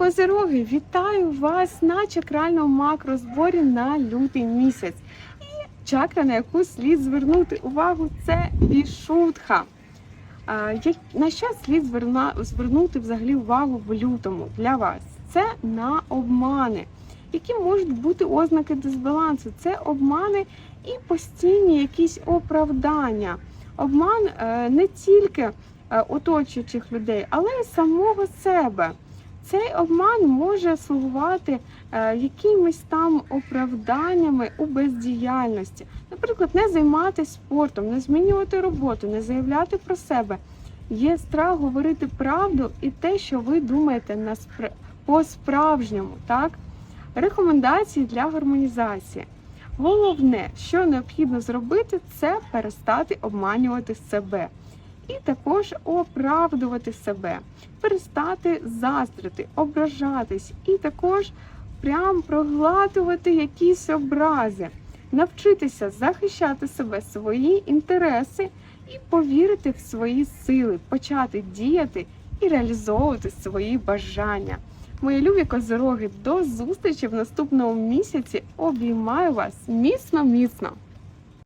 Козироги, вітаю вас на чакральному макрозборі на лютий місяць. І чакра, на яку слід звернути увагу, це вішутха. На що слід звернути взагалі увагу в лютому для вас? Це на обмани, які можуть бути ознаки дисбалансу. Це обмани і постійні якісь оправдання. Обман е, не тільки е, оточуючих людей, але й самого себе. Цей обман може слугувати е, якимись там оправданнями у бездіяльності. Наприклад, не займатися спортом, не змінювати роботу, не заявляти про себе. Є страх говорити правду і те, що ви думаєте на спр... по-справжньому. Так? Рекомендації для гармонізації. Головне, що необхідно зробити, це перестати обманювати себе. І також оправдувати себе перестати заздрити, ображатись і також прям проглатувати якісь образи, навчитися захищати себе, свої інтереси і повірити в свої сили, почати діяти і реалізовувати свої бажання. Мої любі козороги, до зустрічі в наступному місяці. Обіймаю вас міцно, міцно.